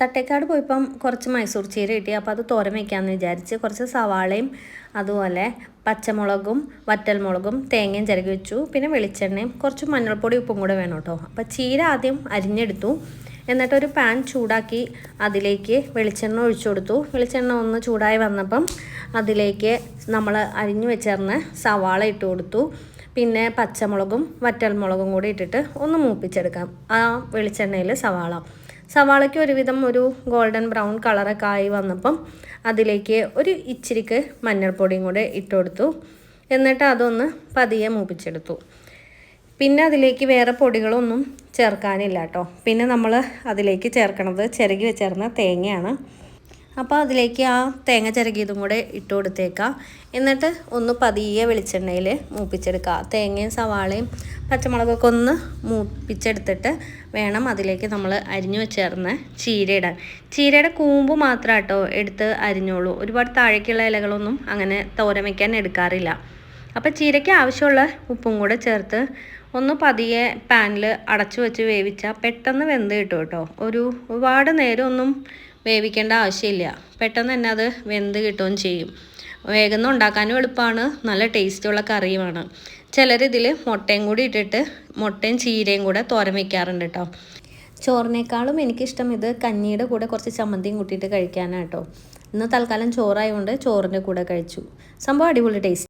തട്ടേക്കാട് പോയപ്പം കുറച്ച് മൈസൂർ ചീര കിട്ടി. അപ്പോൾ അത് തോരൻ വയ്ക്കാമെന്ന് വിചാരിച്ച് കുറച്ച് സവാളയും അതുപോലെ പച്ചമുളകും വറ്റൽമുളകും തേങ്ങയും ചിരകി വെച്ചു. പിന്നെ വെളിച്ചെണ്ണയും കുറച്ച് മഞ്ഞൾപ്പൊടി ഉപ്പും കൂടെ വേണം കേട്ടോ. അപ്പോൾ ചീര ആദ്യം അരിഞ്ഞെടുത്തു. എന്നിട്ടൊരു പാൻ ചൂടാക്കി അതിലേക്ക് വെളിച്ചെണ്ണ ഒഴിച്ചു കൊടുത്തു. വെളിച്ചെണ്ണ ഒന്ന് ചൂടായി വന്നപ്പം അതിലേക്ക് നമ്മൾ അരിഞ്ഞു വെച്ചേർന്ന് സവാള ഇട്ട് കൊടുത്തു. പിന്നെ പച്ചമുളകും വറ്റൽമുളകും കൂടി ഇട്ടിട്ട് ഒന്ന് മൂപ്പിച്ചെടുക്കാം. ആ വെളിച്ചെണ്ണയിൽ സവാള. സവാളയ്ക്ക് ഒരുവിധം ഒരു ഗോൾഡൻ ബ്രൗൺ കളറൊക്കെ ആയി വന്നപ്പം അതിലേക്ക് ഒരു ഇച്ചിരിക്ക് മഞ്ഞൾപ്പൊടിയും കൂടെ ഇട്ട് കൊടുത്തു. എന്നിട്ട് അതൊന്ന് പതിയെ മൂപ്പിച്ചെടുത്തു. പിന്നെ അതിലേക്ക് വേറെ പൊടികളൊന്നും ചേർക്കാനില്ല കേട്ടോ. പിന്നെ നമ്മൾ അതിലേക്ക് ചേർക്കണത് ചിരകി വെച്ചേർന്ന തേങ്ങയാണ്. അപ്പോൾ അതിലേക്ക് ആ തേങ്ങ ചിരകിയതും കൂടെ ഇട്ട് കൊടുത്തേക്കാം. എന്നിട്ട് ഒന്ന് പതിയെ വെളിച്ചെണ്ണയിൽ മൂപ്പിച്ചെടുക്കുക. തേങ്ങയും സവാളയും പച്ചമുളകൊക്കെ ഒന്ന് മൂപ്പിച്ചെടുത്തിട്ട് വേണം അതിലേക്ക് നമ്മൾ അരിഞ്ഞു വെച്ചേർന്ന് ചീര ഇടാൻ. ചീരയുടെ കൂമ്പ് മാത്രം കേട്ടോ എടുത്ത് അരിഞ്ഞോളൂ. ഒരുപാട് താഴേക്കുള്ള ഇലകളൊന്നും അങ്ങനെ തോരൻ വയ്ക്കാൻ എടുക്കാറില്ല. അപ്പോൾ ചീരയ്ക്ക് ആവശ്യമുള്ള ഉപ്പും കൂടെ ചേർത്ത് ഒന്ന് പതിയെ പാനിൽ അടച്ചു വെച്ച് വേവിച്ചാൽ പെട്ടെന്ന് വെന്ത് കിട്ടും കേട്ടോ. ഒരു ഒരുപാട് നേരം ഒന്നും വേവിക്കേണ്ട ആവശ്യമില്ല. പെട്ടെന്ന് തന്നെ അത് വെന്ത് കിട്ടുകയും ചെയ്യും. വേഗം ഉണ്ടാക്കാനും എളുപ്പമാണ് നല്ല ടേസ്റ്റുള്ള കറിയുമാണ്. ചിലരിതിൽ മുട്ടയും കൂടി ഇട്ടിട്ട് മുട്ടയും ചീരയും കൂടെ തോരൻ വയ്ക്കാറുണ്ട് കേട്ടോ. ചോറിനേക്കാളും എനിക്കിഷ്ടം ഇത് കഞ്ഞിയുടെ കൂടെ കുറച്ച് ചമ്മന്തിയും കൂട്ടിയിട്ട് കഴിക്കാനാണ് കേട്ടോ. ഇന്ന് തൽക്കാലം ചോറായതുകൊണ്ട് ചോറിന്റെ കൂടെ കഴിച്ചു. സംഭവം അടിപൊളി ടേസ്റ്റ്.